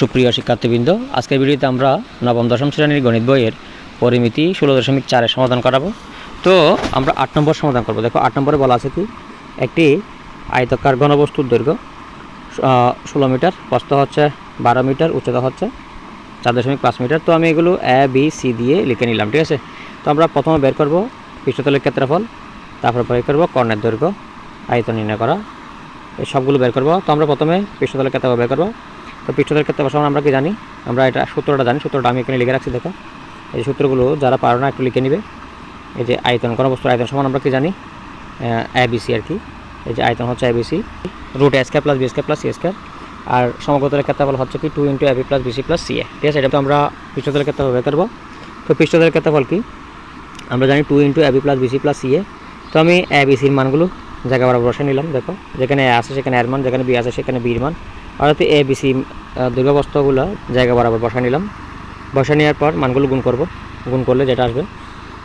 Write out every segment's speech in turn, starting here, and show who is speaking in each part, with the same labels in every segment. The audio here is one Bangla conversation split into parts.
Speaker 1: সুপ্রিয় শিক্ষার্থীবৃন্দ। আজকের ভিডিওতে আমরা নবম, দশম শ্রেণির গণিত বইয়ের পরিমিতি ষোলো দশমিক চারের সমাধান করাবো। তো আমরা আট নম্বর সমাধান করব। দেখো, আট নম্বরে বলা আছে কি? একটি আয়তকার ঘনবস্তুর দৈর্ঘ্য ষোলো মিটার, প্রস্থ হচ্ছে বারো মিটার, উচ্চতা হচ্ছে চার দশমিক পাঁচ মিটার। তো আমি এগুলো এ বি সি দিয়ে লিখে নিলাম, ঠিক আছে? তো আমরা প্রথমে বের করব পৃষ্ঠতলের ক্ষেত্রফল, তারপর বের করব কর্ণের দৈর্ঘ্য, আয়তন নির্ণয় করা, এই সবগুলো বের করব। তো আমরা প্রথমে পৃষ্ঠতলের ক্ষেত্রফল বের করব। তো পৃষ্ঠতলের ক্ষেত্রে সমান আমরা কি জানি? আমরা এটা সূত্রটা জানি, সূত্রটা আমি এখানে লিখে রাখছি, দেখো। এই যে সূত্রগুলো যারা পারো না, একটু লিখে নিবে। এই যে আয়তন, কোনো বস্তুর আয়তন সমান আমরা কি জানি? এবিসি আর কি। এই যে আয়তন হচ্ছে ABC root S plus B square plus C square আর সমগ্রতলের ক্ষেত্রফল হচ্ছে কি? Two into AB plus BC plus C A ঠিক আছে? এটা তো আমরা পৃষ্ঠতলের ক্ষেত্রে বের করব। তো পৃষ্ঠতলের ক্ষেত্রফল কি? আমরা জানি two into AB plus BC plus C A তো আমি এ বিসির মানগুলো জায়গা বরাবর বসে নিলাম, দেখো। যেখানে এ আছে, সেখানে এর মান, যেখানে বি আছে, সেখানে বির মান। অর্থাৎ এ বিসি দুর্গাবস্ত্রগুলো জায়গা বরাবর বসা নিলাম। বসা নেওয়ার পর মানগুলো গুণ করব। গুণ করলে যেটা আসবে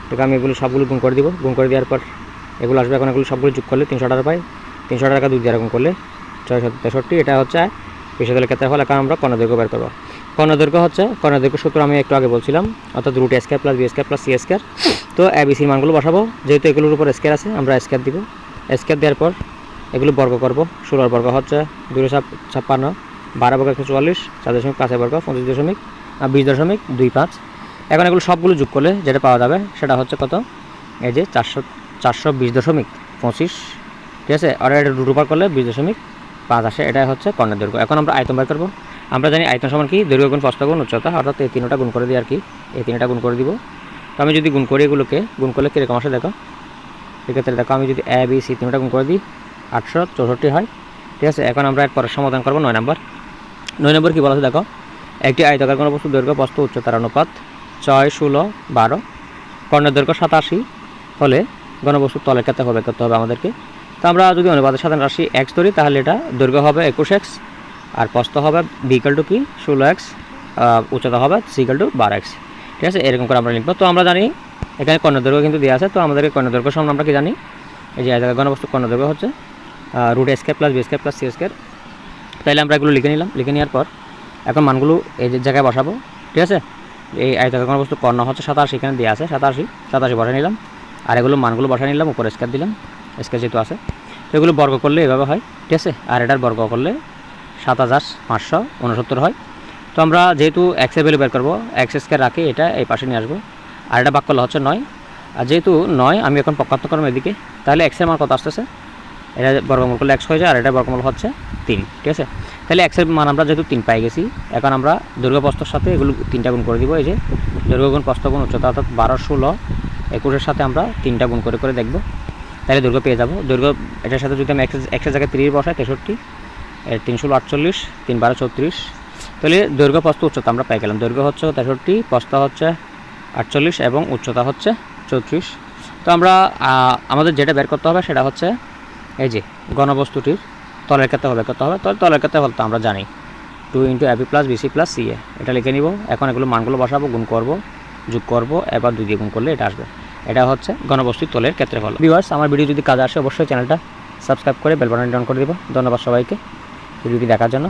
Speaker 1: ঠিক আমি এগুলো সবগুলো গুণ করে দিব। গুণ করে দেওয়ার পর এগুলো আসবে এখন এগুলো সবগুলো যোগ করলে তিনশো টাকা পাই। তিনশো টাকা দুই দ্বারা গুণ করলে ছয় শত তেষট্টি। এটা হচ্ছে বিশ্ববিদ্যালয়ের ক্ষেত্রে ফলে এখন আমরা কর্ণদৈর্ঘ্য বের করব। কর্ণদৈর্ঘ্য হচ্ছে, কর্ণদৈর্ঘ্য সূত্র আমি একটু আগে বলছিলাম, অর্থাৎ root square plus B square plus C square তো এ বি সির মানগুলো বসাবো। যেহেতু এগুলোর উপর স্কোয়ার আছে, আমরা স্কোয়ার দিব। স্কোয়ার দেওয়ার পর এগুলো বর্গ করব। ষোলোর বর্গ হচ্ছে দুশো ছাপ ছাপ্পান্ন, বারো বর্গ একশো চুয়াল্লিশ, চার দশমিক পাঁচের বর্গ, পঁচিশ দশমিক বিশ দশমিক দুই পাঁচ। এখন এগুলো সবগুলো যোগ করলে যেটা পাওয়া যাবে সেটা হচ্ছে কত? এই যে চারশো চারশো বিশ দশমিক পঁচিশ। ঠিক আছে? আর এটা বার করলে বিশ দশমিক পাঁচ আসে। এটাই হচ্ছে কর্ণের দৈর্ঘ্য। এখন আমরা আয়তন বের করব। আমরা জানি আয়তন সমান কি? দৈর্ঘ্য গুণ প্রস্থ গুণ উচ্চতা। অর্থাৎ এই তিনটা গুণ করে দিই আর কি। এই তিনটা গুণ করে দিব। তো আমি যদি গুণ করি এগুলোকে, গুণ করলে কীরকম আসে দেখো? সেক্ষেত্রে দেখো আমি যদি এ বি সি তিনটা গুণ করে দিই আটশো চৌষট্টি হয়। ঠিক আছে, এখন আমরা এর পরের সমাধান করব নয় নম্বর। নয় নম্বর কী বলা দেখো? একটি আয়তাকার কোনো বস্তু দৈর্ঘ্য বস্তু উচ্চতার অনুপাত ছয়, ষোলো, বারো। কর্ণের দৈর্ঘ্য সাতাশি হলে ঘনবস্তুর তলের ক্ষেত্রে হবে, করতে হবে আমাদেরকে। তো আমরা যদি অনুপাতের সাধারণ রাশি এক্স ধরি, তাহলে এটা দৈর্ঘ্য হবে একুশ এক্স আর প্রস্থ হবে বিকাল টু কি? ষোলো এক্স উচ্চতা হবে সিকাল টু বারো এক্স ঠিক আছে, এরকম করে আমরা লিখব। তো আমরা জানি এখানে কর্ণ দৈর্ঘ্য কিন্তু দেওয়া আছে, তো আমাদেরকে কর্ণ দৈর্ঘ্য সমান আমরা কি জানি? এই যে আয়তাকার ঘনবস্তু কর্ণ দৈর্ঘ্য হচ্ছে root square plus B square plus C square তাইলে আমরা এগুলো লিখে নিলাম। লিখে নেওয়ার পর এখন মানগুলো এই জায়গায় বসাবো। ঠিক আছে? এই আয়তাকার কোনো বস্তু কর্ণ হচ্ছে সাতাশি, এখানে দেওয়া আছে সাতাশি। সাতাশি বসা নিলাম। আর এগুলো মানগুলো বসা নিলাম, উপরে স্কেয়ার দিলাম। স্কেয়ার যেহেতু আছে। তো এগুলো বর্গ করলে এভাবে হয়। ঠিক আছে? আর এটার বর্গ করলে সাত হাজার পাঁচশো উনসত্তর হয়। তো আমরা যেহেতু এক্সের ভ্যালু বের করব এক্স স্কোয়ার রাখি এটা এই পাশে নিয়ে আসব। আর এটা বাক করলে হচ্ছে নয়। আর যেহেতু নয়, আমি এখন পক্ষাত্ম করব এদিকে তাহলে এক্সের মান কত আসতেছে? এটা বর্গমূল করলে এক্স হয়ে যায় আর এটা বর্গমূল হচ্ছে তিন, ঠিক আছে? তাহলে এক্সের মান আমরা যেহেতু তিন পাই গেছি, এখন আমরা দৈর্ঘ্য প্রস্থর সাথে এগুলো তিনটা গুণ করে দিব, এই যে দৈর্ঘ্য গুণ প্রস্থ গুণ উচ্চতা অর্থাৎ বারো, ষোলো একুশের সাথে আমরা তিনটা গুণ করে করে দেখব। তাহলে দৈর্ঘ্য পেয়ে যাব। দৈর্ঘ্য এটার সাথে যদি আমি এক্সের জায়গায় তিরিশ বসাই, তেষট্টি তিনশো আটচল্লিশ, তিন বারো চৌত্রিশ, তাহলে দৈর্ঘ্য প্রস্থ উচ্চতা আমরা পাই গেলাম। দৈর্ঘ্য হচ্ছে তেষট্টি, প্রস্থ হচ্ছে আটচল্লিশ এবং উচ্চতা হচ্ছে চৌত্রিশ। তো আমরা আমাদের যেটা বের করতে হবে সেটা হচ্ছে এই যে ঘনবস্তুটির তলের ক্ষেত্রে হবে, কত হবে? তবে তলের ক্ষেত্রে তো আমরা জানি। Two into AP plus BC plus C এটা লিখে নিব। এখন এগুলো মানগুলো বসাবো, গুণ করব, যোগ করব, এবার দুই দিয়ে গুণ করলে এটা আসবে। এটা হচ্ছে ঘনবস্তুর তলের ক্ষেত্রে হল ভিউয়ার্স আমার ভিডিও যদি কাজে আসে, অবশ্যই চ্যানেলটা সাবস্ক্রাইব করে বেল ডন করে দেবো। ধন্যবাদ সবাইকে। ভিডিওটি দেখার জন্য।